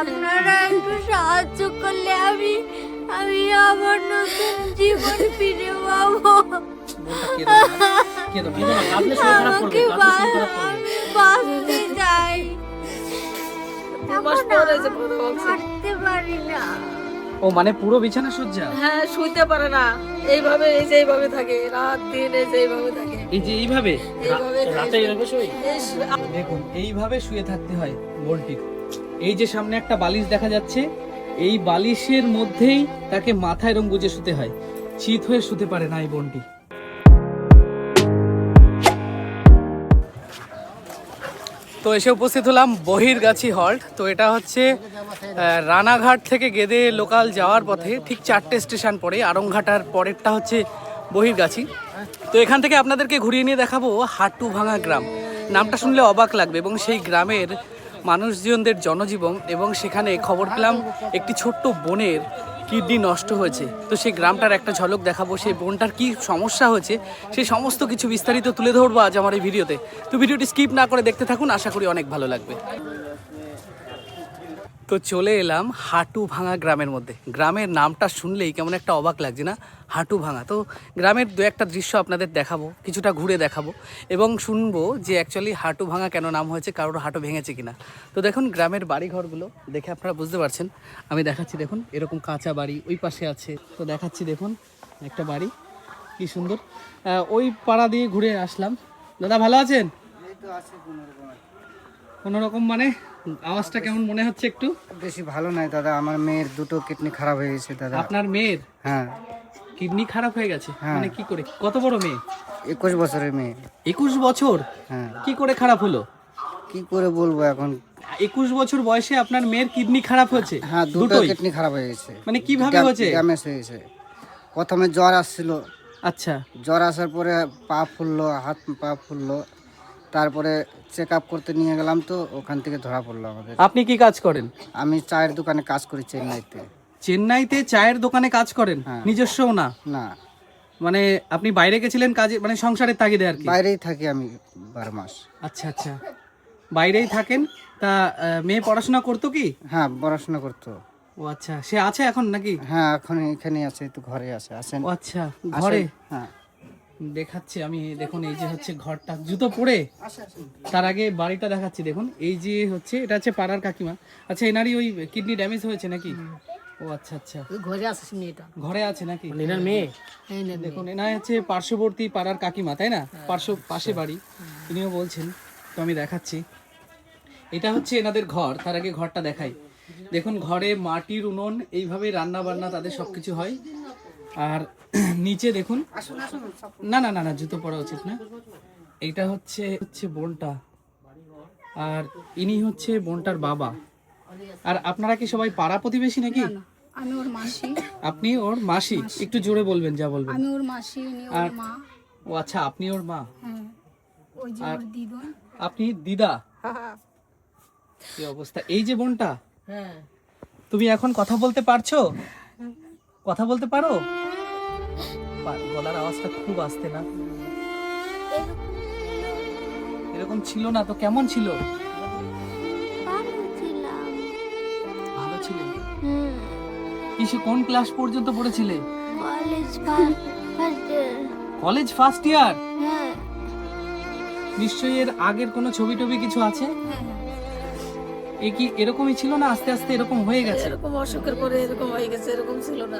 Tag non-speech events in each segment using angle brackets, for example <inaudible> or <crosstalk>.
আপনারা একটু সাহায্য করলে আমি আমি আমার নতুন জীবন ফিরে পাবো। আমাকে বাঁচতে চাই। মাস পরে হাঁটতে না। ও মানে পুরো বিছানা সজ্জা হ্যাঁ শুইতে পারে না। এইভাবে এই যে এইভাবে থাকে রাত দিন এই যে এইভাবে থাকে। এই যে এইভাবে এইভাবে রাতে এইভাবে শুই? দেখুন এইভাবে শুয়ে থাকতে হয় বোনটির এই যে সামনে একটা বালিশ দেখা যাচ্ছে, এই বালিশের মধ্যেই তাকে মাথায় রং গুজে শুতে হয়। চিত হয়ে শুতে পারে না এই বোনটি। তো এসে উপস্থিত হলাম বহিরগাছি হল্ট। তো এটা হচ্ছে রানাঘাট থেকে গেদে লোকাল যাওয়ার পথে ঠিক চারটে স্টেশন পরে আরংঘাটার পরেরটা হচ্ছে বহিরগাছি। তো এখান থেকে আপনাদেরকে ঘুরিয়ে নিয়ে দেখাবো হাটু ভাঙা গ্রাম। নামটা শুনলে অবাক লাগবে এবং সেই গ্রামের মানুষজনদের জনজীবন এবং সেখানে খবর পেলাম একটি ছোট্ট বোনের কিডনি নষ্ট হয়েছে। তো সেই গ্রামটার একটা ঝলক দেখাবো, সেই বোনটার কি সমস্যা হয়েছে, সেই সমস্ত কিছু বিস্তারিত তুলে ধরবো আজ আমার এই ভিডিওতে। তো ভিডিওটি স্কিপ না করে দেখতে থাকুন, আশা করি অনেক ভালো লাগবে। তো চলে এলাম হাটু ভাঙা গ্রামের মধ্যে। গ্রামের নামটা শুনলেই কেমন একটা অবাক লাগছে না? হাটু ভাঙা তো গ্রামের দু একটা দৃশ্য আপনাদের দেখাবো, কিছুটা ঘুরে দেখাবো এবং শুনব যে অ্যাকচুয়ালি হাটু ভাঙা কেন নাম হয়েছে, কারোর হাটু ভেঙেছে কিনা। তো দেখুন গ্রামের বাড়িঘরগুলো, দেখে আপনারা বুঝতে পারছেন। আমি দেখাচ্ছি দেখুন, এরকম কাঁচা বাড়ি ওই পাশে আছে। তো দেখাচ্ছি দেখুন একটা বাড়ি, কি সুন্দর। ওই পাড়া দিয়ে ঘুরে আসলাম। দাদা ভালো আছেন? কোনো রকম মানে আওয়াজটা কেমন মনে হচ্ছে একটু? বেশি ভালো নাই দাদা আমার মেয়ের দুটো কিডনি খারাপ হয়ে গেছে দাদা। আপনার মেয়ের? হ্যাঁ। কিডনি খারাপ হয়ে গেছে? হ্যাঁ। মানে কি করে? কত বড় মেয়ে? একুশ বছরের মেয়ে। একুশ বছর? হ্যাঁ। কি করে খারাপ হলো? কি করে বলব এখন? একুশ বছর বয়সে আপনার মেয়ের কিডনি খারাপ হয়েছে? হ্যাঁ দুটো কিডনি খারাপ হয়ে গেছে। মানে কীভাবে হয়েছে? ড্যামেজ হয়ে গেছে। প্রথমে জ্বর আসছিল। আচ্ছা। জ্বর আসার পরে পা ফুললো হাত পা ফুললো। তারপরে চেক আপ করতে নিয়ে গেলাম তো ওখান থেকে ধরা পড়ল আমাদের। আপনি কি কাজ করেন? আমি চায়ের দোকানে কাজ করি চেন্নাইতে। চেন্নাইতে চায়ের দোকানে কাজ করেন? হ্যাঁ। নিজস্বও না? না। মানে আপনি বাইরে গেছিলেন কাজে মানে সংসারের তাগিদে আর কি? বাইরেই থাকি আমি বারো মাস। আচ্ছা আচ্ছা। বাইরেই থাকেন? তা আহ, মেয়ে পড়াশোনা করতো কি? হ্যাঁ পড়াশোনা করতো। ও আচ্ছা সে আছে এখন নাকি? হ্যাঁ এখন এখানে আছে তো ঘরে আছে। আসেন। ও আচ্ছা ঘরে? আসেন। হ্যাঁ। দেখাচ্ছি আমি দেখুন এই যে হচ্ছে ঘরটা জুতো পরে তার আগে বাড়িটা দেখাচ্ছি দেখুন এই যে হচ্ছে এটা হচ্ছে পাড়ার কাকিমা। আচ্ছা এনারই ওই কিডনি ড্যামেজ হয়েছে নাকি? ও আচ্ছা আচ্ছা। ঘরে আসিস মেয়েটা। ঘরে আছে নাকি? এনার মেয়ে? দেখুন এনা হচ্ছে পার্শ্ববর্তী পাড়ার কাকিমা তাই না? পার্শ্ব পাশে বাড়ি। ইনিও বলছেন তো আমি দেখাচ্ছি। এটা হচ্ছে এনাদের ঘর তার আগে ঘরটা দেখাই। দেখুন ঘরে মাটির উনুন এইভাবে রান্না বান্না তাদের সবকিছু হয়। আর <clears throat> নিচে দেখুন। না না না না জুতো পরা উচিত না। এটা হচ্ছে হচ্ছে বোনটা। আর ইনি হচ্ছে বোনটার বাবা। আর আপনারা কি সবাই পাড়া প্রতিবেশী নাকি? আমি ওর মাসি। আপনি ওর মাসি? একটু জোরে বলবেন যা বলবেন। আমি ওর মাসি ওর মা। ও আচ্ছা আপনি ওর মা? হ্যাঁ ওই যে ওর দিদন আপনি দিদা? কি অবস্থা? এই যে বোনটা? হ্যাঁ। তুমি এখন কথা বলতে পারছ? কথা বলতে পারো? গলার আওয়াজটা খুব আসতে না। এরকম ছিল না তো, কেমন ছিল? ভালো ছিলে? কিসে, কোন ক্লাস পর্যন্ত পড়েছিলে? College first year? নিশ্চয়ই এর আগের কোনো ছবি টবি কিছু আছে? এ কি এরকমই ছিল না? আস্তে আস্তে এরকম হয়ে গেছে? এরকম অসুখের পরে এরকম হয়ে গেছে, এরকম ছিল না।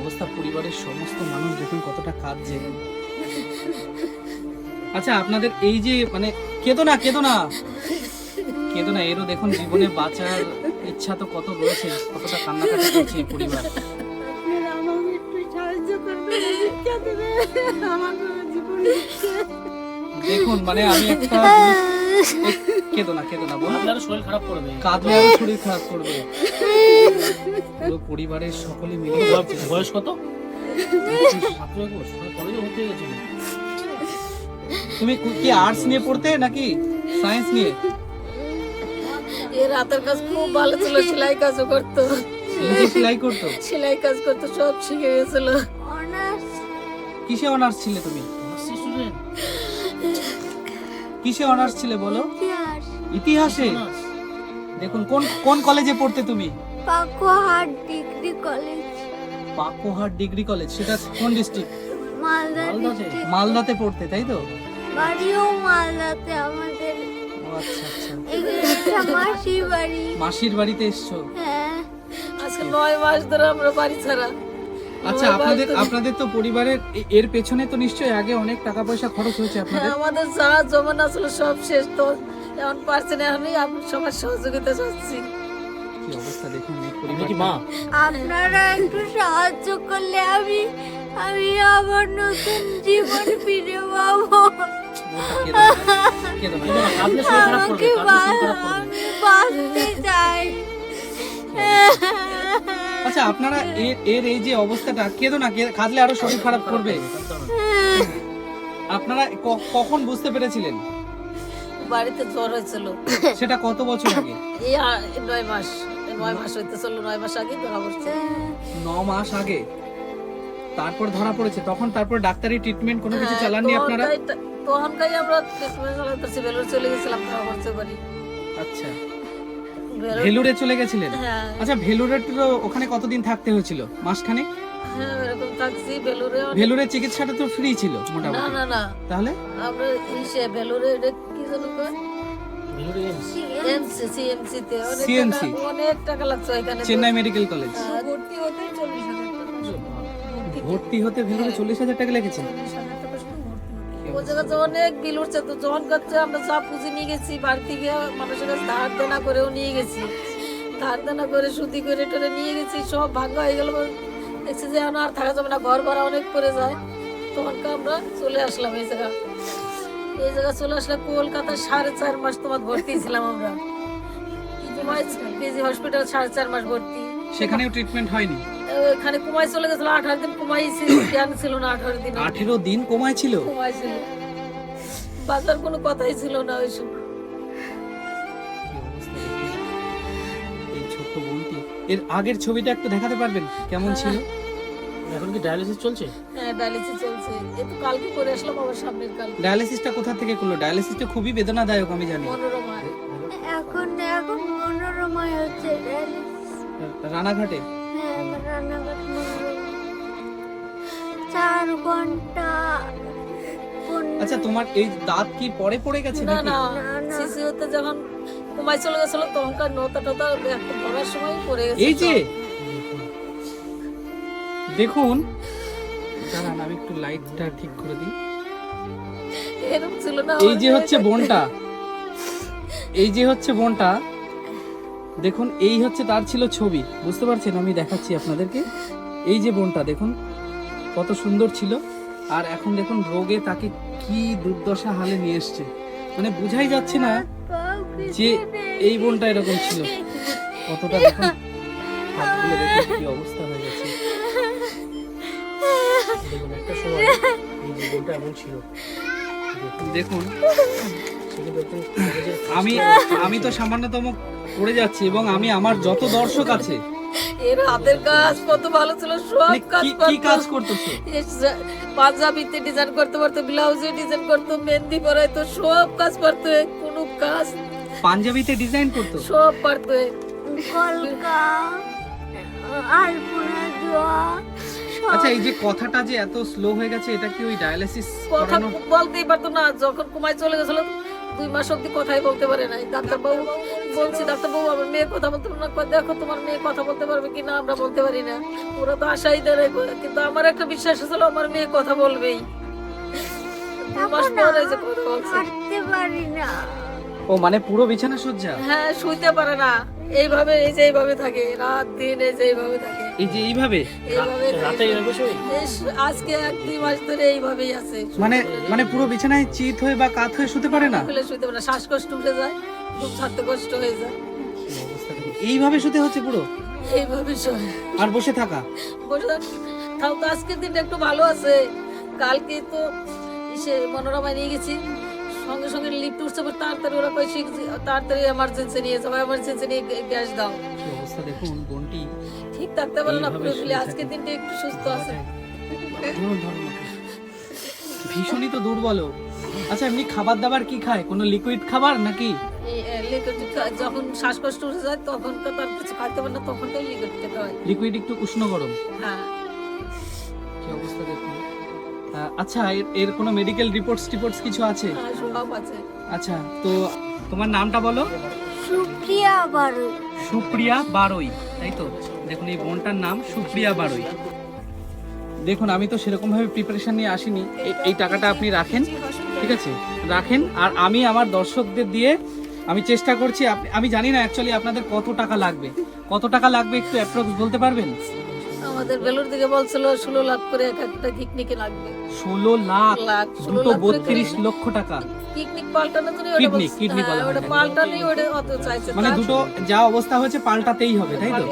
অবস্থা পরিবারের সমস্ত মানুষ দেখুন কতটা কাঁদছে। আচ্ছা আপনাদের এই যে মানে কেঁদো না কেঁদো না। কেঁদো না, এরও দেখুন জীবনে বাঁচার ইচ্ছা তো কত রয়েছে, কতটা কান্নাকাটি করছে এই পরিবার। দেখুন মানে আমি একটা কেঁদো না কেঁদো না বল। আপনার শরীর খারাপ করবে কাঁদলে আরও শরীর খারাপ করবে পুরো পরিবারের সকলে মিলে বয়স কত? হয়ে তুমি কি আর্টস নিয়ে পড়তে নাকি সায়েন্স নিয়ে? এর হাতের কাজ খুব ভালো ছিল সেলাই কাজও করতো। সেলাই করতো? সেলাই কাজ করতো সব শিখে গেছিল। অনার্স কিসে অনার্স ছিলে তুমি? কিসে অনার্স ছিলে বলো? ইতিহাসে। দেখুন কোন কোন কলেজে পড়তে তুমি? Pakuahat degree college. Pakohat degree college সেটা কোন ডিস্ট্রিক্ট মালদাতে? মালদাতে পড়তে তাই তো? বাড়িও মালদাতে আমাদের আচ্ছা আচ্ছা। বাড়ি। মাসির বাড়িতে এসছো? হ্যাঁ। আজকে নয় মাস ধরে আমরা বাড়ি ছাড়া। আচ্ছা আপনাদের আপনাদের তো পরিবারের এর পেছনে তো নিশ্চয়ই আগে অনেক টাকা পয়সা খরচ হয়েছে আপনাদের। হ্যাঁ, আমাদের যা জমানো ছিল সব শেষ তো। এখন পারছেন এখনই আমি সবার সহযোগিতা চাচ্ছি। কি অবস্থা দেখুন কি মা? আপনারা একটু সাহায্য করলে আমি আমি আবার নতুন জীবন ফিরে পাবো। আমাকে বাঁচতে চাই। আচ্ছা আপনারা এর এর এই যে অবস্থাটা কেঁদো না কে- কাঁদলে আরও শরীর খারাপ করবে। আপনারা কখন বুঝতে পেরেছিলেন? বাড়িতে জ্বর হয়েছিল। সেটা কত বছর আগে? এই নয় মাস নয় মাস হইতে চলল নয় মাস আগে ধরা পড়ছে। ন মাস আগে? তারপর ধরা পড়েছে তখন তারপর ডাক্তারি ট্রিটমেন্ট কোনো কিছু হ্যাঁ, চালাননি আপনারা? তখনকাই- আমরা ট্রিটমেন্ট বেলুর চলে গেছিলাম ধরা পড়ছে বাড়ি। আচ্ছা। ভেলুরে চলে গেছিলেন? হ্যাঁ। আচ্ছা ভেলুরে তো ওখানে কতদিন থাকতে হয়েছিল? মাসখানে হ্যাঁ এরকম থাকছি বেলুরে ভেলুরের চিকিৎসাটা তো ফ্রি ছিল না মোটামুটি। না না তাহলে? আমরা ইসে বেলুরে এটা কি জানো কয়? এমসি। সিএমসি তে। অনেক CMC? টাকা অনেক টাকা লাগছে এখানে চেন্নাই মেডিকেল কলেজ। ভর্তি হতে চল্লিশ হাজার টাকা। ভর্তি হতে ভেলুরে চল্লিশ হাজার টাকা লেগেছে? ও জায়গাতে অনেক বিল উঠছে, তো যখন করছে আমরা যা পুঁজি নিয়ে গেছি বাড়তি গিয়ে মানুষের কাছে ধার দেনা করেও নিয়ে গেছি। ধার দেনা করে, সুদি করে টরে নিয়ে গেছি, সব ভাঙ্গা হয়ে গেল। দেখছি যে আর থাকা যাবে না, ঘর ভাড়া অনেক পড়ে যায়। তখন আমরা চলে আসলাম এই জায়গা। এই জায়গা চলে আসলে কলকাতা সাড়ে চার মাস তোমার ভর্তি ছিলাম আমরা। পিজি হসপিটাল সাড়ে চার মাস ভর্তি। সেখানেও ট্রিটমেন্ট হয়নি? এখানে কুমাই চলে গেছিল আঠারো দিন কুমাই জ্ঞান ছিল না আঠারো দিন। আঠেরো দিন কমায় ছিল? কুমাই ছিল। বাজার কোনো কথাই ছিল না ওই সময়। এর আগের ছবিটা একটু দেখাতে পারবেন? কেমন ছিল? এখন কি ডায়ালিসিস চলছে? হ্যাঁ ডায়ালিসিস চলছে। এই তো কালকে করে আসলাম আবার সামনের কাল ডায়ালিসিসটা কোথা থেকে করল? ডায়ালিসিসটা খুবই বেদনাদায়ক আমি জানি। মনোরমা এখন এখন মনোরমায় হচ্ছে। রানাঘাটে? চার ঘণ্টা আচ্ছা তোমার এই দাঁত কি পরে পড়ে গেছে না না না, না। শিশু হতে যখন কুমাই চলে গেছিল তখনকার নৌতা টোতা একটা ধরার সময় পড়ে গেছে এই যে! দেখুন। দাঁড়ান আমি একটু লাইটটা ঠিক করে দিই। এরকম ছিল না এই যে হচ্ছে বোনটা। এই যে হচ্ছে বোনটা। দেখুন, এই হচ্ছে তার ছিল ছবি। বুঝতে পারছেন? আমি দেখাচ্ছি আপনাদেরকে। এই যে বোনটা, দেখুন, কত সুন্দর ছিল। আর এখন দেখুন, রোগে তাকে কি দুর্দশা হালে নিয়ে এসছে। মানে বোঝাই যাচ্ছে না যে এই বোনটা এরকম ছিল। কতটা দেখুন কি অবস্থা হয়ে গেছে। দেখুন, একটা সময় এই জীবনটা এমন ছিল। দেখুন আমি আমি তো সামান্যতম পড়ে যাচ্ছি এবং আমি আমার যত দর্শক আছে। এর হাতের কাজ কত ভালো ছিল সব মানে কাজ কি কি কাজ। করতেছো? পাঞ্জাবিতে ডিজাইন করতে পারতো ব্লাউজে ডিজাইন করতো মেহেন্দি পরাইতো সব কাজ পারতো কোনো কাজ পাঞ্জাবিতে ডিজাইন করতো? সব পারতো কলকা আলপনা দেওয়া আচ্ছা এই যে কথাটা যে এত স্লো হয়ে গেছে এটা কি ওই ডায়ালিসিস কথা বলতেই পারতো না যখন কুমায় চলে গেছিল দুই মাস অব্দি কথাই বলতে পারে নাই। ডাক্তারবাবু বলছি ডাক্তারবাবু আমার মেয়ে কথা বলতে পারে না। দেখো তোমার মেয়ে কথা বলতে পারবে কি না আমরা বলতে পারি না। ওরা তো আশাই দেয় কিন্তু আমার একটা বিশ্বাস ছিল আমার মেয়ে কথা বলবেই। দুই মাস পরে যে কথা বলছে। পারি না। ও মানে পুরো বিছানা সজ্জা? হ্যাঁ শুইতে পারে না। এইভাবে এই যে এইভাবে থাকে। রাত দিন এই যে এইভাবে থাকে। এই যে এইভাবে? এইভাবে রাতে এভাবে শোয়? এই আজকে এক দুই মাস ধরে এইভাবেই আছে। মানে মানে পুরো বিছানায় চিত হয়ে বা কাত হয়ে শুতে পারে না? খুলে শুইতে পারে না। শ্বাসকষ্ট উঠে যায় খুব ছাড়তে কষ্ট হয়ে যায়। এইভাবে শুতে হচ্ছে পুরো? এইভাবে শোয়। আর বসে থাকা? বসে থাক। তাও তো আজকের দিনটা একটু ভালো আছে। কালকে তো সে মনোরমায় নিয়ে গেছি। সঙ্গে সঙ্গে লিফট উঠছে তাড়াতাড়ি ওরা শিখছি তাড়াতাড়ি এমার্জেন্সি নিয়ে যাব এমার্জেন্সি নিয়ে গ্যাস দাও। অবস্থা দেখুন বোনটি ঠিক থাকতে পারে না এইভাবে পুরো শুয়ে আজকের দিনটা একটু সুস্থ আছে। ভীষণই তো দুর্বল আচ্ছা এমনি খাবার দাবার কি খায়? কোনো লিকুইড খাবার নাকি? যখন শ্বাসকষ্ট উঠে যায় তখন তো তার কিছু খাইতে পারে না তখন তো লিকুইড খেতে হয়। লিকুইড একটু উষ্ণ গরম। হ্যাঁ। কি অবস্থা দেখুন। আচ্ছা এর এর কোনো মেডিকেল রিপোর্টস টিপোর্টস কিছু আছে? হ্যাঁ, সব আছে। আচ্ছা তো তোমার নামটা বলো? সুপ্রিয়া বারু সুপ্রিয়া বারই তাই তো? দেখুন এই বোনটার নাম সুপ্রিয়া বারই। দেখুন আমি তো সেরকম ভাবে প্রিপারেশন নিয়ে আসিনি। এই- এই টাকাটা আপনি রাখেন ঠিক আছে? রাখেন আর আমি আমার দর্শকদের দিয়ে আমি চেষ্টা করছি আমি জানি না অ্যাকচুয়ালি আপনাদের কত টাকা লাগবে। কত টাকা লাগবে একটু অ্যাপ্রক্স বলতে পারবেন? আমাদের বেলুর দিকে বলছিল ষোলো লাখ করে এক একটা পিকনিকে লাগবে। ষোলো লাখ? লাখ ষোলো লাখ বত্রিশ লক্ষ টাকা। ওটা। ওটা অত চাইছে। মানে দুটো যা অবস্থা হয়েছে পাল্টাতেই হবে তাই তো?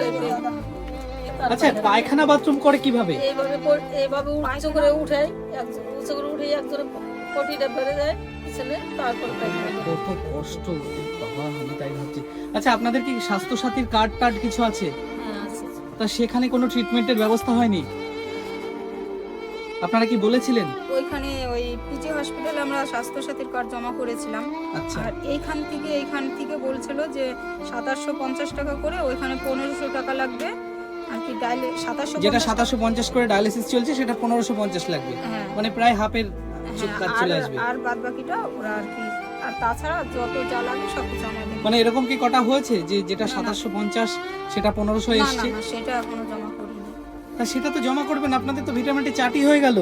আচ্ছা পায়খানা বাথরুম করে কীভাবে? এইভাবে পর- এইভাবে উঁচু করে উঠে উঁচু করে উঠে একজনের পটিটা বেড়ে যায় পিছনে তারপর কত কষ্ট বাবা আমি তাই ভাবছি। আচ্ছা আপনাদের কি স্বাস্থ্য সাথীর কার্ড টার্ড কিছু আছে। তা সেখানে কোনো ট্রিটমেন্টের ব্যবস্থা হয়নি? আপনারা কি বলেছিলেন? ওইখানে ওই পিজি হসপিটালে আমরা স্বাস্থ্যসাথীর কার্ড জমা করেছিলাম। আচ্ছা। আর এইখান থেকে এইখান থেকে বলছিল যে সাতাশশো পঞ্চাশ টাকা করে ওইখানে পনেরোশো টাকা লাগবে। আর কি ডাইলে সাতাশশো যেটা সাতাশশো পঞ্চাশ করে ডায়ালিসিস চলছে সেটা পনেরোশো পঞ্চাশ লাগবে। হ্যাঁ। মানে প্রায় হাফের কাজ চলে আর আসবে। আর বাদ বাকিটা ওরা আর কি আর তাছাড়া যত যা লাগে সব কিছু আমাদের মানে এরকম কি কটা হয়েছে যে যেটা সাতাশশো পঞ্চাশ সেটা পনেরোশো না না এসছে? না সেটা এখনও জমা করিনি। তা সেটা তো জমা করবেন আপনাদের তো ভিটামিনটি চাটি হয়ে গেল।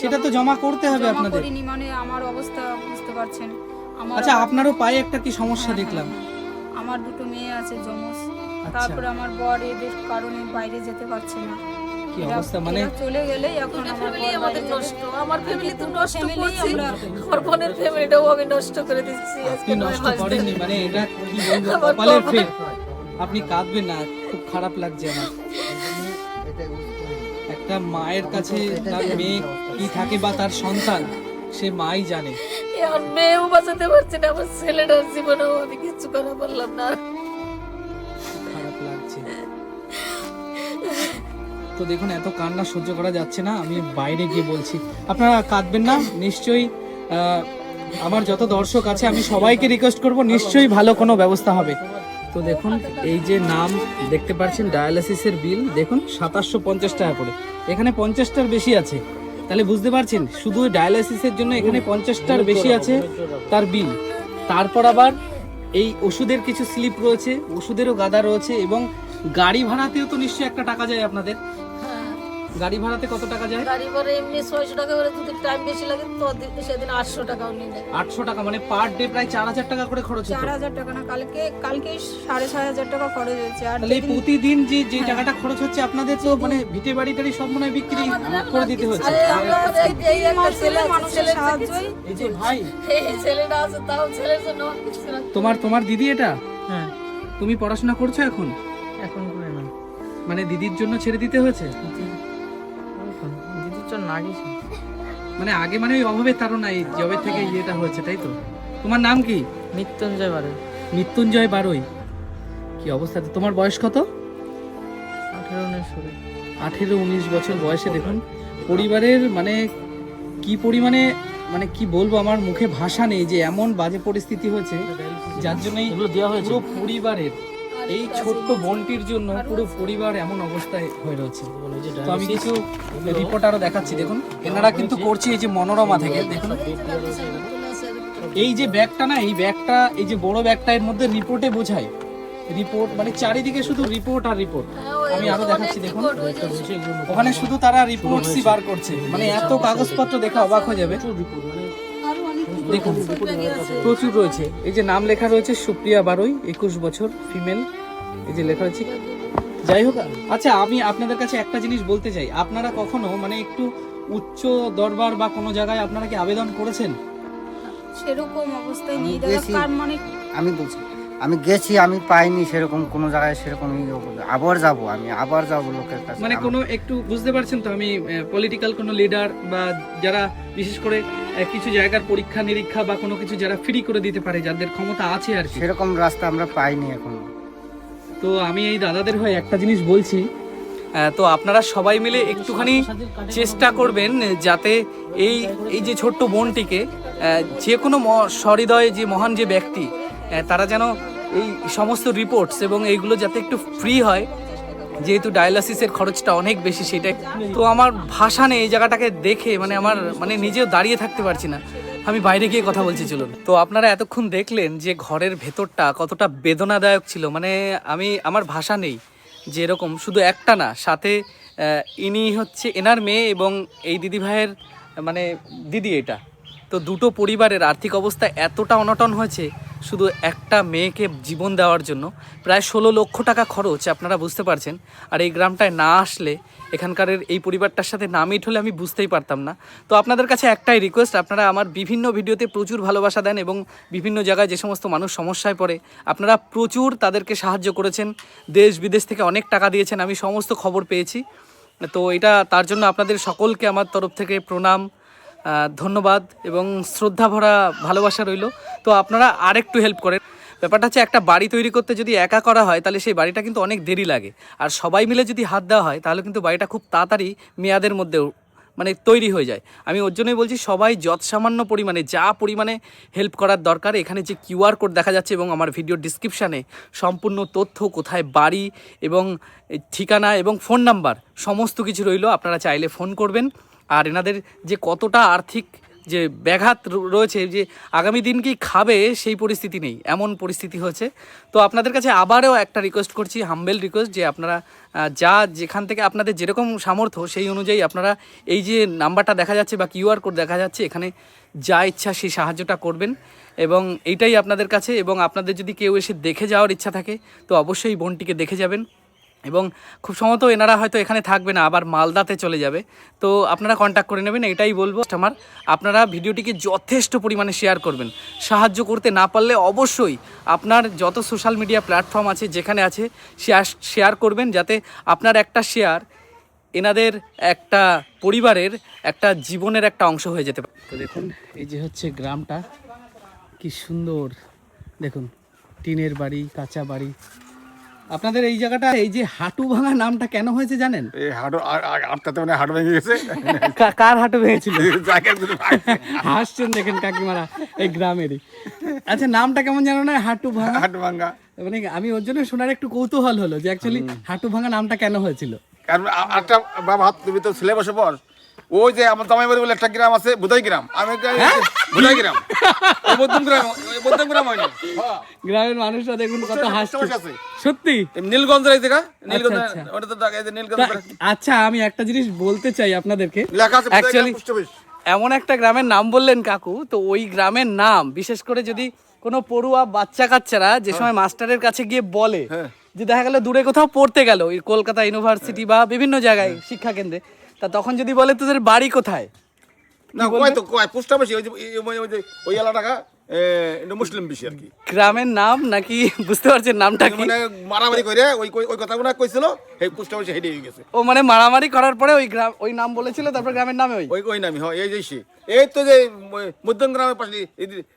সেটা তো জমা করতে হবে জমা আপনাদের। করিনি মানে আমার অবস্থা বুঝতে পারছেন। আমার আচ্ছা আপনারও পায়ে একটা কি সমস্যা হ্যাঁ, দেখলাম? হ্যাঁ, হ্যাঁ। আমার দুটো মেয়ে আছে জমজ আচ্ছা। তারপরে আমার বর এদের কারণে বাইরে যেতে পারছে না। কি অবস্থা? মানে চলে গেলেই এখন বর আমাদের নষ্ট। আমার ফ্যামিলি তো নষ্ট করছি। আমার বোনের ফ্যামিলিটাও আমি নষ্ট করে দিচ্ছি আপনি আজকে নষ্ট করেননি মানে এটা কি বলব? আমার কপালের ফের। আপনি কাঁদবেন না খুব খারাপ লাগছে আমার। একটা মায়ের কাছে তার মেয়ে কি থাকে বা তার সন্তান সে মাই জানে। মেয়েও বাঁচাতে পারছে না আমার ছেলেটার জীবনেও আমি কিচ্ছু করা পারলাম না। তো দেখুন এত কান্না সহ্য করা যাচ্ছে না। আমি বাইরে গিয়ে বলছি আপনারা কাঁদবেন না নিশ্চয়ই আমার যত দর্শক আছে আমি সবাইকে রিকোয়েস্ট করব নিশ্চয়ই ভালো কোনো ব্যবস্থা হবে। তো দেখুন এই যে নাম দেখতে পাচ্ছেন ডায়ালিসিসের বিল দেখুন সাতাশশো পঞ্চাশ টাকা করে। এখানে পঞ্চাশটার বেশি আছে। তাহলে বুঝতে পারছেন শুধু ডায়ালিসিসের জন্য এখানে পঞ্চাশটার বেশি আছে তার বিল। তারপর আবার এই ওষুধের কিছু স্লিপ রয়েছে ওষুধেরও গাদা রয়েছে এবং গাড়ি ভাড়াতেও তো নিশ্চয়ই একটা টাকা যায় আপনাদের। গাড়ি ভাড়াতে কত টাকা যায়? গাড়ি ভাড়া এমনি ছয়শো টাকা করে যদি টাইম বেশি লাগে তো সেদিন আটশো টাকাও নিয়ে নেয় আটশো টাকা মানে পার ডে প্রায় চার হাজার টাকা করে খরচ চার হতো হাজার টাকা না কালকে কালকে সাড়ে ছয় হাজার টাকা খরচ হয়েছে। আর তাহলে প্রতিদিন যে যে হ্যাঁ। টাকাটা খরচ হচ্ছে আপনাদের তো মানে ভিটে বাড়ি টাড়ি সব মনে হয় বিক্রি করে দিতে হচ্ছে। আরে আমরা এই- একটা ছেলে মানুষের ছেলের সাহায্যই। এই যে ভাই। এই ছেলেটা আছে তাও ছেলের জন্য কিছু না। তোমার তোমার দিদি এটা? হ্যাঁ। তুমি পড়াশোনা করছ এখন? এখন করে না মানে দিদির জন্য ছেড়ে দিতে হয়েছে? না গেছি মানে আগে মানে ওই অভাবের তারা এই জবের থেকে ইয়েটা হয়েছে তাই তো? তোমার নাম কি? মৃত্যুঞ্জয় বারে মৃত্যুঞ্জয় বারই। কি অবস্থা? তোমার বয়স কত? আঠেরো উনিশ আঠেরো উনিশ বছর বয়সে দেখুন পরিবারের মানে কি পরিমাণে মানে কি বলব আমার মুখে ভাষা নেই যে এমন বাজে পরিস্থিতি হয়েছে যার জন্য এগুলো দেওয়া হয়েছে। পুরো পরিবারের এই ছোট্ট বোনটির জন্য পুরো পরিবার এমন অবস্থায় হয়ে রয়েছে। তো আমি কিছু রিপোর্ট আরও দেখাচ্ছি, দেখুন। এনারা কিন্তু করছে এই যে মনোরমা থেকে, দেখুন। এই যে ব্যাগটা না, এই ব্যাগটা, এই যে বড় ব্যাগটা এর মধ্যে রিপোর্টে বোঝায়। রিপোর্ট মানে চারিদিকে শুধু রিপোর্ট আর রিপোর্ট আমি আরও দেখাচ্ছি, দেখুন। ওখানে শুধু তারা রিপোর্টসই বার করছে। মানে এত কাগজপত্র দেখে অবাক হয়ে যাবে। দেখুন, প্রচুর রয়েছে। এই যে নাম লেখা রয়েছে, সুপ্রিয়া বারই, একুশ বছর ফিমেল এই যে লেখা রয়েছে যাই হোক আচ্ছা আমি আপনাদের কাছে একটা জিনিস বলতে চাই। আপনারা কখনো মানে একটু উচ্চ দরবার বা কোনো জায়গায় আপনারা কি আবেদন করেছেন? সেরকম অবস্থায় আমি নেই। গেছি। মানে আমি বলছি আমি গেছি আমি পাইনি সেরকম কোনো জায়গায় সেরকম আবার যাব আমি আবার যাব লোকের কাছে। মানে কোনো একটু বুঝতে পারছেন তো আমি পলিটিক্যাল কোনো লিডার বা যারা বিশেষ করে কিছু জায়গার পরীক্ষা নিরীক্ষা বা কোনো কিছু যারা ফ্রি করে দিতে পারে যাদের ক্ষমতা আছে আর সেরকম রাস্তা আমরা পাইনি এখনও। তো আমি এই দাদাদের হয়ে একটা জিনিস বলছি। তো আপনারা সবাই মিলে একটুখানি চেষ্টা করবেন যাতে এই এই যে ছোট্ট বোনটিকে যে কোনো সহৃদয় যে মহান যে ব্যক্তি তারা যেন এই সমস্ত রিপোর্টস এবং এইগুলো যাতে একটু ফ্রি হয়, যেহেতু ডায়ালাসিসের খরচটা অনেক বেশি সেটাই। তো আমার ভাষা নেই এই জায়গাটাকে দেখে মানে আমার মানে নিজেও দাঁড়িয়ে থাকতে পারছি না। আমি বাইরে গিয়ে কথা বলছি, চলুন। তো আপনারা এতক্ষণ দেখলেন যে ঘরের ভেতরটা কতটা বেদনাদায়ক ছিল মানে আমি, আমার ভাষা নেই যে এরকম, শুধু একটা না, সাথে ইনি হচ্ছে এনার মেয়ে এবং এই দিদি ভাইয়ের মানে দিদি এটা। তো দুটো পরিবারের আর্থিক অবস্থা এতটা অনটন হয়েছে শুধু একটা মেয়েকে জীবন দেওয়ার জন্য প্রায় ষোলো লক্ষ টাকা খরচ, আপনারা বুঝতে পারছেন। আর এই গ্রামটায় না আসলে এখানকার এই পরিবারটার সাথে না মিট হলে আমি বুঝতেই পারতাম না। তো আপনাদের কাছে একটাই রিকোয়েস্ট আপনারা আমার বিভিন্ন ভিডিওতে প্রচুর ভালোবাসা দেন এবং বিভিন্ন জায়গায় যে সমস্ত মানুষ সমস্যায় পড়ে, আপনারা প্রচুর তাদেরকে সাহায্য করেছেন। দেশ বিদেশ থেকে অনেক টাকা দিয়েছেন, আমি সমস্ত খবর পেয়েছি। তো এটা তার জন্য আপনাদের সকলকে আমার তরফ থেকে প্রণাম। ধন্যবাদ এবং শ্রদ্ধা ভরা ভালোবাসা রইল। তো আপনারা আরেকটু হেল্প করেন। ব্যাপারটা হচ্ছে একটা বাড়ি তৈরি করতে যদি একা করা হয়, তাহলে সেই বাড়িটা কিন্তু অনেক দেরি লাগে। আর সবাই মিলে যদি হাত দেওয়া হয়, তাহলে কিন্তু বাড়িটা খুব তাড়াতাড়ি মেয়াদের মধ্যেও মানে তৈরি হয়ে যায়। আমি ওর জন্যই বলছি, সবাই যৎসামান্য পরিমাণে, যা পরিমাণে হেল্প করার দরকার, এখানে যে কিউআর কোড দেখা যাচ্ছে এবং আমার ভিডিও ডিসক্রিপশানে সম্পূর্ণ তথ্য, কোথায় বাড়ি এবং ঠিকানা এবং ফোন নাম্বার সমস্ত কিছু রইল। আপনারা চাইলে ফোন করবেন। আর এনাদের যে কতটা আর্থিক যে ব্যাঘাত রয়েছে, যে আগামী দিন কি খাবে সেই পরিস্থিতি নেই, এমন পরিস্থিতি হয়েছে। তো আপনাদের কাছে আবারও একটা রিকোয়েস্ট করছি হাম্বেল রিকোয়েস্ট যে আপনারা যা যেখান থেকে আপনাদের যেরকম সামর্থ্য, সেই অনুযায়ী আপনারা এই যে নাম্বারটা দেখা যাচ্ছে বা কিউআর কোড দেখা যাচ্ছে, এখানে যা ইচ্ছা সেই সাহায্যটা করবেন। এবং এইটাই আপনাদের কাছে, এবং আপনাদের যদি কেউ এসে দেখে যাওয়ার ইচ্ছা থাকে, তো অবশ্যই বোনটিকে দেখে যাবেন। এবং খুব সম্ভবত এনারা হয়তো এখানে থাকবে না, আবার মালদাতে চলে যাবে। তো আপনারা কন্ট্যাক্ট করে নেবেন, এটাই বলব আমার আপনারা ভিডিওটিকে যথেষ্ট পরিমাণে শেয়ার করবেন। সাহায্য করতে না পারলে অবশ্যই আপনার যত সোশ্যাল মিডিয়া প্ল্যাটফর্ম আছে, যেখানে আছে শেয়ার শেয়ার করবেন যাতে আপনার একটা শেয়ার এনাদের একটা পরিবারের একটা জীবনের একটা অংশ হয়ে যেতে পারে। তো দেখুন, এই যে হচ্ছে গ্রামটা, কি সুন্দর। দেখুন, টিনের বাড়ি, কাঁচা বাড়ি আপনাদের এই জায়গাটা এই যে হাঁটু ভাঙা নামটা কেন হয়েছে জানেন? এই হাঁটু আটটাতে মানে হাঁটু ভেঙে গেছে? কার হাঁটু ভেঙেছিল? হাসছেন দেখেন কাকিমারা এই গ্রামেরই। আচ্ছা নামটা কেমন জানো না হাঁটু ভাঙা? হাঁটু ভাঙা। মানে আমি ওর জন্য শোনার একটু কৌতূহল হলো যে অ্যাকচুয়ালি হাঁটু ভাঙা নামটা কেন হয়েছিল? কারণ আটটা বাবা তুমি তো ছেলে বসে ওই যে আমার জামাই বাড়ি বলে একটা গ্রাম আছে বুধাই গ্রাম। আমি বুধাই গ্রাম। বদ্ধম গ্রাম বদ্ধম গ্রাম হয়নি? হ্যাঁ। গ্রামের মানুষরা দেখুন কত হাসছে। সত্যি? এই জায়গা? নীলগঞ্জ আচ্ছা। ওটা তো এই যে নীলগঞ্জ আচ্ছা আমি একটা জিনিস বলতে চাই আপনাদেরকে। লেখা আছে। এমন একটা গ্রামের নাম বললেন কাকু তো ওই গ্রামের নাম বিশেষ করে যদি কোনো পড়ুয়া বাচ্চা কাচ্চারা যে সময় মাস্টারের কাছে গিয়ে বলে যে দেখা গেল দূরে কোথাও পড়তে গেল ওই কলকাতা ইউনিভার্সিটি বা বিভিন্ন জায়গায় শিক্ষা কেন্দ্রে তা তখন যদি বলে তোদের বাড়ি কোথায়? না কয় তো কয়? পোস্ট অফিস ওই যে ওই- যে ওই এলাকা এটা মুসলিম বেশি আর কি। গ্রামের নাম নাকি <laughs> বুঝতে পারছেন নামটা কি? মানে মারামারি করে ওই ওই- কথাগুলো কইছিল এই পোস্ট অফিসে হেঁটে হয়ে গেছে। ও মানে মারামারি করার পরে ওই গ্রাম ওই নাম বলেছিল তারপর গ্রামের নামে ওই? ওই ওই নামি হয় এই যে এই তো যে মধ্যম গ্রামের পাশে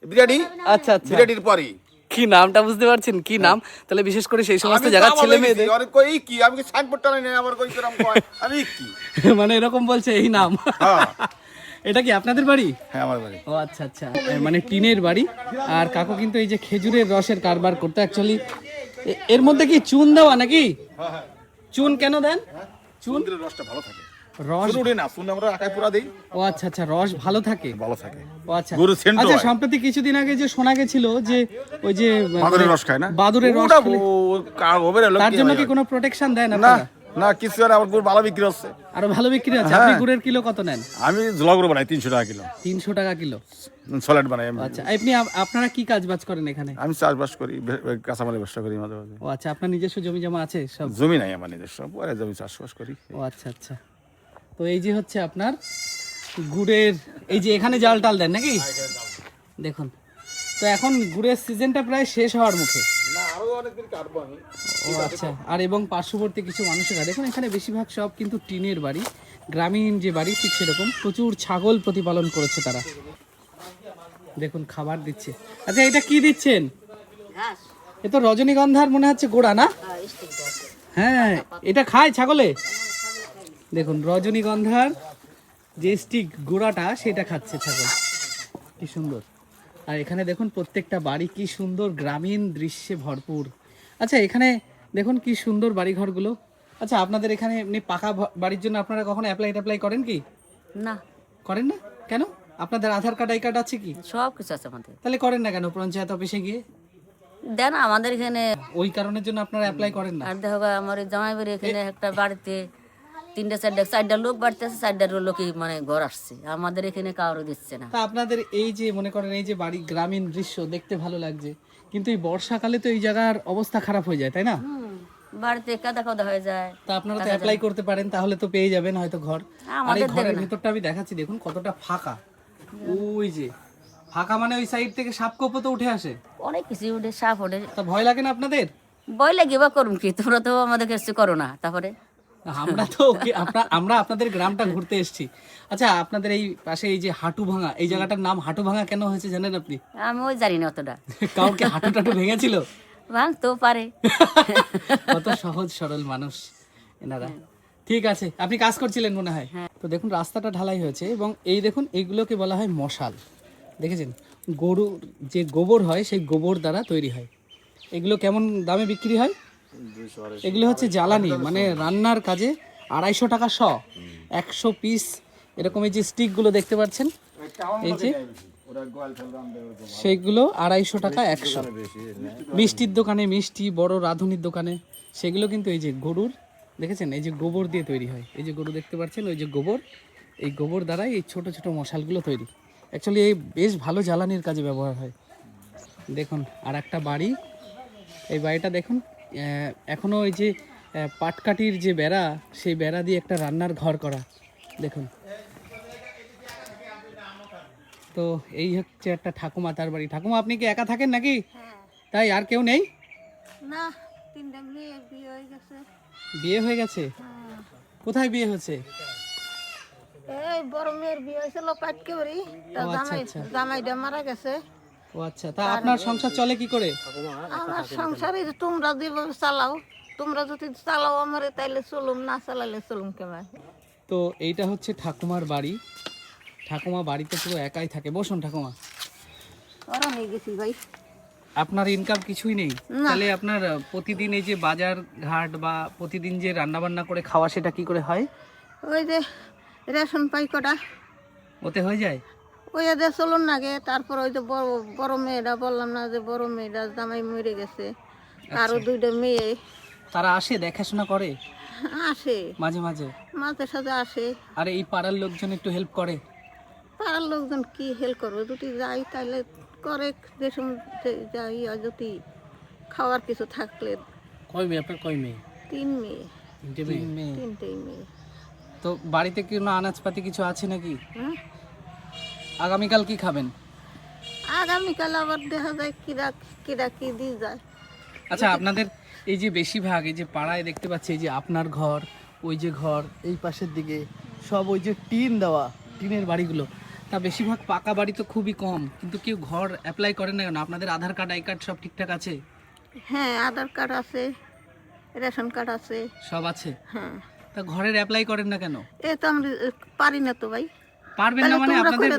বিরাটি আচ্ছা আচ্ছা। বিরাটির পরেই। কি নামটা বুঝতে পারছেন? কি নাম? তাহলে বিশেষ করে সেই সমস্ত আমি জায়গার ছেলে মেয়েদের। কই কি? আমি সাইনবোর্ড টানাই নাই আবার কই কয়? আমি কি? <laughs> মানে এরকম বলছে এই নাম। হ্যাঁ। <laughs> এটা কি আপনাদের বাড়ি? হ্যাঁ আমার বাড়ি। ও আচ্ছা আচ্ছা। মানে টিনের বাড়ি। আর কাকু কিন্তু এই যে খেজুরের রসের কারবার করতে অ্যাকচুয়ালি এর মধ্যে কি চুন দেওয়া নাকি? চুন কেন দেন? চুন? রসটা ভালো থাকে। রস না শুনে আমরা পুরা দিই। ও আচ্ছা আচ্ছা রস ভালো থাকে? ভালো থাকে। ও আচ্ছা। scent আচ্ছা সম্প্রতি কিছুদিন আগে যে শোনা গেছিল যে ওই যে বাদুরের রস খায় না? বাদুরের রস ওটা কার হবে রে, তার জন্য কি কোনো প্রোটেকশন দেন না আপনারা না কিছু আর আমার গুড় ভালো বিক্রি হচ্ছে। আরও ভালো বিক্রি আছে আপনি হ্যাঁ। গুড়ের কিলো কত নেন? আমি ঝোলা গুঁড়ো বানাই তিনশো টাকা কিলো। তিনশো টাকা কিলো। সলিড বানাই আমি। আচ্ছা আপনি আপনারা কি কাজ বাজ করেন এখানে? আমি চাষবাস করি কাঁচামালের ব্যবসা করি মাঝে মাঝে। ও আচ্ছা আপনার নিজস্ব জমি জমা আছে সব? জমি নাই আমার নিজস্ব পরে জমি চাষবাস করি। ও আচ্ছা আচ্ছা। তো এই যে হচ্ছে আপনার গুড়ের এই যে এখানে জাল টাল দেন নাকি? দেখুন। তো এখন গুড়ের সিজনটা প্রায় শেষ হওয়ার মুখে। ও আচ্ছা আর এবং পার্শ্ববর্তী কিছু মানুষেরা দেখুন এখানে বেশিরভাগ সব কিন্তু টিনের বাড়ি গ্রামীণ যে বাড়ি ঠিক সেরকম। প্রচুর ছাগল প্রতিপালন করেছে তারা। দেখুন খাবার দিচ্ছে। আচ্ছা এটা কি দিচ্ছেন? এ তো রজনীগন্ধার মনে হচ্ছে গোড়া না? হ্যাঁ এটা খায় ছাগলে? দেখুন রজনীগন্ধার যে স্টিক গোড়াটা সেটা খাচ্ছে ছাগল। কি সুন্দর। আর এখানে দেখুন প্রত্যেকটা বাড়ি কি সুন্দর গ্রামীণ দৃশ্যে ভরপুর। আচ্ছা এখানে দেখুন কি সুন্দর বাড়িঘরগুলো। আচ্ছা আপনাদের এখানে এমনি পাকা বাড়ির জন্য আপনারা কখনো অ্যাপ্লাই ট্যাপ্লাই করেন কি? না। করেন না? কেন? আপনাদের আধার কার্ড আই কার্ড আছে কি? সব কিছু আছে আমাদের। তাহলে করেন না কেন পঞ্চায়েত অফিসে গিয়ে? দেন আমাদের এখানে ওই কারণের জন্য আপনারা অ্যাপ্লাই করেন না। আর দেখো আমার ওই জামাই বাড়ি এখানে একটা বাড়িতে তিনটা চারটা চারটা লোক বাড়িতে আছে চারটা লোকই মানে ঘর আসছে। আমাদের এখানে কারও দিচ্ছে না। তা আপনাদের এই যে মনে করেন এই যে বাড়ি গ্রামীণ দৃশ্য দেখতে ভালো লাগছে কিন্তু এই বর্ষাকালে তো এই জায়গার অবস্থা খারাপ হয়ে যায় তাই না? বাড়িতে কাদা কাদা হয়ে যায় তা আপনারা তো অ্যাপ্লাই করতে পারেন তাহলে তো পেয়ে যাবেন হয়তো ঘর। আর এই ঘরের ভিতরটা আমি দেখাচ্ছি দেখুন কতটা ফাঁকা। ওই যে ফাঁকা মানে ওই সাইড থেকে সাপ কপো তো উঠে আসে। অনেক কিছু উঠে সাপ ওঠে। তা ভয় লাগে না আপনাদের? বই লাগে বা করুন কি? তোমরা তো আমাদের কাছে করো না তারপরে? আমরা তো আমরা আপনাদের গ্রামটা ঘুরতে এসেছি। আচ্ছা আপনাদের এই পাশে এই যে হাঁটু ভাঙা এই জায়গাটার নাম হাঁটু ভাঙা কেন হয়েছে জানেন আপনি? আমি ওই জানি না অতটা। কাউকে হাঁটু টাটু ভেঙেছিল? ভাঙতেও পারে। কত সহজ সরল মানুষ এনারা। ঠিক আছে আপনি কাজ করছিলেন মনে হয়। তো দেখুন রাস্তাটা ঢালাই হয়েছে এবং এই দেখুন এইগুলোকে বলা হয় মশাল। দেখেছেন? গরুর যে গোবর হয় সেই গোবর দ্বারা তৈরি হয়। এগুলো কেমন দামে বিক্রি হয়? এগুলো হচ্ছে জ্বালানি মানে রান্নার কাজে আড়াইশো টাকা শ একশো পিস এরকম এই যে স্টিকগুলো দেখতে পাচ্ছেন? এই যে সেইগুলো আড়াইশো টাকা একশো। মিষ্টির দোকানে মিষ্টি বড় রাঁধুনির দোকানে সেগুলো কিন্তু এই যে গরুর দেখেছেন? এই যে গোবর দিয়ে তৈরি হয়। এই যে গরু দেখতে পাচ্ছেন? ওই যে গোবর এই গোবর দ্বারাই এই ছোট ছোট মশালগুলো তৈরি। অ্যাকচুয়ালি এই বেশ ভালো জ্বালানির কাজে ব্যবহার হয়। দেখুন আর একটা বাড়ি। এই বাড়িটা দেখুন আহ, এখনও ওই যে আহ, পাটকাঠির যে বেড়া সেই বেড়া দিয়ে একটা রান্নার ঘর করা। দেখুন। তো এই হচ্ছে একটা ঠাকুমা তার বাড়ি। ঠাকুমা আপনি কি একা থাকেন নাকি? তাই আর কেউ নেই? না তিনটা মেয়ে বিয়ে হয়ে গেছে। বিয়ে হয়ে গেছে? কোথায় বিয়ে হচ্ছে? এই বড় মেয়ের বিয়ে হয়েছিল পাটকে বাড়ি আচ্ছা আচ্ছা। জামাইটা মারা গেছে। ও আচ্ছা তা আপনার সংসার চলে কি করে? আমার সংসারে তোমরা যেভাবে চালাও তোমরা যদি চালাও আমারে তাইলে চলুম না চালালে চলুম কেমন? তো এইটা হচ্ছে ঠাকুমার বাড়ি। ঠাকুমা বাড়িতে পুরো একাই থাকে। বসুন ঠাকুমা। ওরা নিয়ে গেছি ভাই। আপনার ইনকাম কিছুই নেই? তাহলে আপনার প্রতিদিন এই যে বাজার ঘাট বা প্রতিদিন যে রান্না বান্না করে খাওয়া সেটা কি করে হয়? ওই যে রেশন পাই কটা। ওতে হয়ে যায়? ওই এদের চলুন নাগে তারপর ওই যে বড় বড় মেয়েটা বললাম না যে বড় মেয়েটা জামাই মরে গেছে। আরও দুইটা মেয়ে। তারা আসে দেখাশোনা করে? আসে। মাঝে মাঝে? মাঝে সাথে আসে। আর এই পাড়ার লোকজন একটু হেল্প করে? পাড়ার লোকজন কি হেল্প করবে? যদি যাই তাহলে করে যে সময় যাই যদি খাওয়ার কিছু থাকলে। কয় মেয়ে? আপনার কয় মেয়ে? তিন মেয়ে। তিনটে মেয়ে? তিন মেয়ে তিনটেই মেয়ে। তো বাড়িতে কোনো আনাজপাতি কিছু আছে নাকি? হ্যাঁ? আগামীকাল কি খাবেন? আগামীকাল আবার দেখা যায় কিরা কিরা কি দিয়ে যায়। আচ্ছা আপনাদের এই যে বেশিরভাগ এই যে পাড়ায় দেখতে পাচ্ছি এই যে আপনার ঘর ওই যে ঘর এই পাশের দিকে সব ওই যে টিন দেওয়া টিনের বাড়িগুলো। তা বেশিরভাগ পাকা বাড়ি তো খুবই কম কিন্তু কেউ ঘর অ্যাপ্লাই করেন না কেন? আপনাদের আধার কার্ড আই কার্ড সব ঠিকঠাক আছে? হ্যাঁ আধার কার্ড আছে রেশন কার্ড আছে। সব আছে? হ্যাঁ। তা ঘরের অ্যাপ্লাই করেন না কেন? এ তো আমরা পারি না তো ভাই। পারবেন না মানে আপনাদের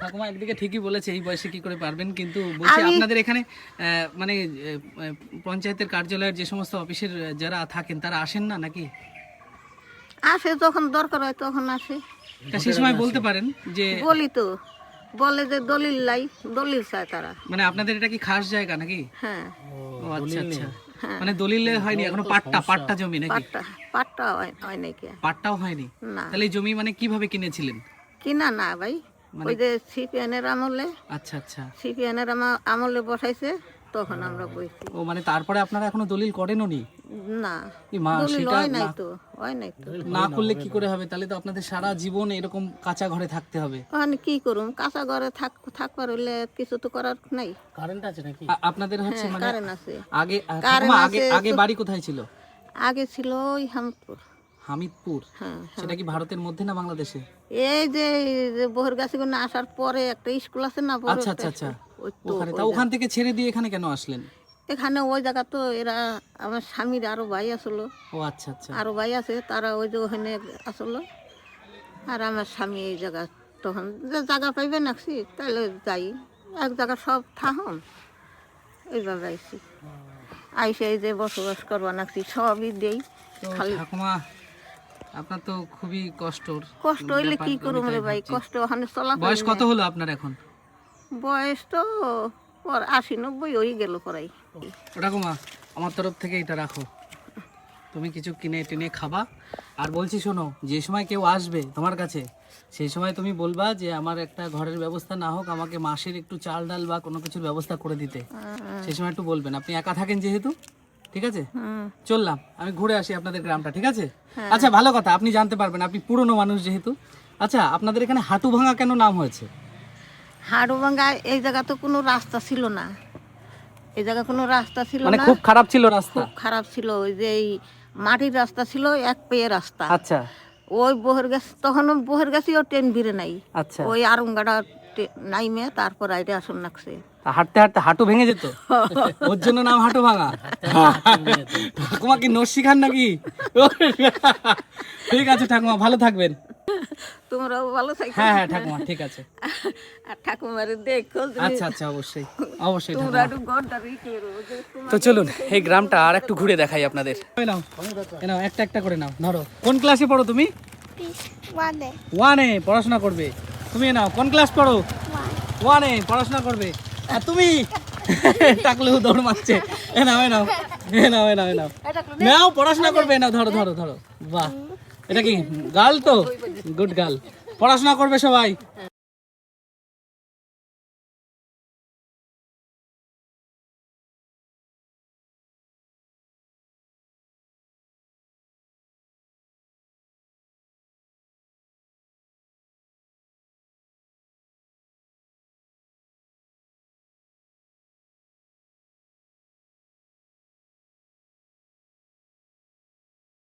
ঠাকুমা একদিকে ঠিকই বলেছে এই বয়সে কি করে পারবেন? কিন্তু বলছি আপনাদের এখানে আহ, মানে পঞ্চায়েতের কার্যালয়ের যে সমস্ত অফিসের যারা থাকেন তারা আসেন না নাকি? আসে যখন দরকার হয় তখন আসে। তা সেই সময় বলতে পারেন যে বলি তো বলে যে দলিল লাই দলিল চায় তারা। মানে আপনাদের এটা কি খাস জায়গা নাকি? হ্যাঁ। ও আচ্ছা আচ্ছা। মানে দলিলে হয়নি? এখনও পাট্টা পাট্টা জমি নাকি? পাট্টা পাটটা হয় হয় নাকি? পাট্টাও হয়নি? না। তাহলে জমি মানে কীভাবে কিনেছিলেন? কিনা না ভাই। ওই যে সিপিএনের আমলে। আচ্ছা আচ্ছা। সিপিএনের আমলে বসাইছে তখন আমরা বইছি। ও মানে তারপরে আপনারা এখনও দলিল করেনও নি। না এই মা দলিল সেটা হয় নাই তো হয় নাই তো। না করলে কি করে হবে? তাহলে তো আপনাদের সারা জীবন এরকম কাঁচা ঘরে থাকতে হবে। কি করুম? কাঁচা ঘরে থাক থাকবার হইলে কিছু তো করার নাই। কারেন্ট আছে নাকি? আপনাদের হচ্ছে মানে কারেন্ট আছে। আগে আগে আগে বাড়ি কোথায় ছিল? আগে ছিল ওই হামপুর হামিদপুর? হ্যাঁ সেটা কি ভারতের মধ্যে না বাংলাদেশে? এই যে বহর গাছি আসার পরে একটা স্কুল আছে না আচ্ছা আচ্ছা আচ্ছা। ওখানে তা ওখান থেকে ছেড়ে দিয়ে এখানে কেন আসলেন? এখানে ওই জায়গা তো এরা আমার স্বামীর আরও ভাই আসলো। ও আচ্ছা আচ্ছা। আরও ভাই আছে তারা ওই যে ওখানে আসলো। আর আমার স্বামী এই জায়গা তখন যে জায়গা পাইবে নাকছি তাহলে যাই। এক জায়গা সব থাহন এইভাবে আইসি। আইসে এই যে বসবাস করবা নাকছি সবই দেই। খালি ঠাকুমা আপনার তো খুবই কষ্ট কষ্ট হইলে কি করুম রে ভাই? কষ্ট ওখানে চলা বয়স কত হলো আপনার এখন? বয়স তো আশি নব্বই হয়ে গেল পরাই ও ঠাকুমা আমার তরফ থেকে এটা রাখো। তুমি কিছু কিনে টিনে খাবা। আর বলছি শোনো যে সময় কেউ আসবে তোমার কাছে সেই সময় তুমি বলবা যে আমার একটা ঘরের ব্যবস্থা না হোক আমাকে মাসের একটু চাল ডাল বা কোনো কিছুর ব্যবস্থা করে দিতে। সেই সময় একটু বলবেন। আপনি একা থাকেন যেহেতু ঠিক আছে? চললাম আমি ঘুরে আসি আপনাদের গ্রামটা ঠিক আছে? আচ্ছা ভালো কথা আপনি জানতে পারবেন আপনি পুরনো মানুষ যেহেতু। আচ্ছা আপনাদের এখানে হাঁটু ভাঙা কেন নাম হয়েছে? হাড়ুভাঙ্গা এই জায়গা তো কোনো রাস্তা ছিল না। এই জায়গা কোনো রাস্তা ছিল মানে না। খুব খারাপ ছিল রাস্তা? খুব খারাপ ছিল ওই যে এই মাটির রাস্তা ছিল এক পেয়ে রাস্তা। আচ্ছা। ওই বহের গাছ তখন বহের ও ট্রেন ভিড়ে নাই। আচ্ছা। ওই আরঙ্গাটা নাইমে তারপর আইডিয়া আসন তা হাঁটতে হাঁটতে হাঁটু ভেঙে যেত। <laughs> ওর জন্য নাম হাঁটু ভাঙা। ঠাকুমা কি নর্সি খান নাকি? <laughs> ঠিক আছে ঠাকুমা ভালো থাকবেন। তোমরাও ভালো থাকো। হ্যাঁ হ্যাঁ ঠাকুমা ঠিক আছে। আর ঠাকুমারে দেখো আচ্ছা আচ্ছা অবশ্যই অবশ্যই তোমরা একটু গড়দারি করো তো চলুন এই গ্রামটা আর একটু ঘুরে দেখাই আপনাদের। নাও নাও একটা একটা করে নাও ধরো। কোন ক্লাসে পড়ো তুমি? ওয়ানে ওয়ানে পড়াশোনা করবে। তুমি নাও কোন ক্লাস পড়ো? ওয়ানে পড়াশোনা করবে। আর তুমি? টাকলেও দৌড় মারছে। এ নাও এ নাও এ নাও এ নাও এ নাও। নাও পড়াশোনা করবে নাও ধরো ধরো ধরো। বাহ। এটা কি? গাল তো? গুড গাল পড়াশোনা করবে সবাই।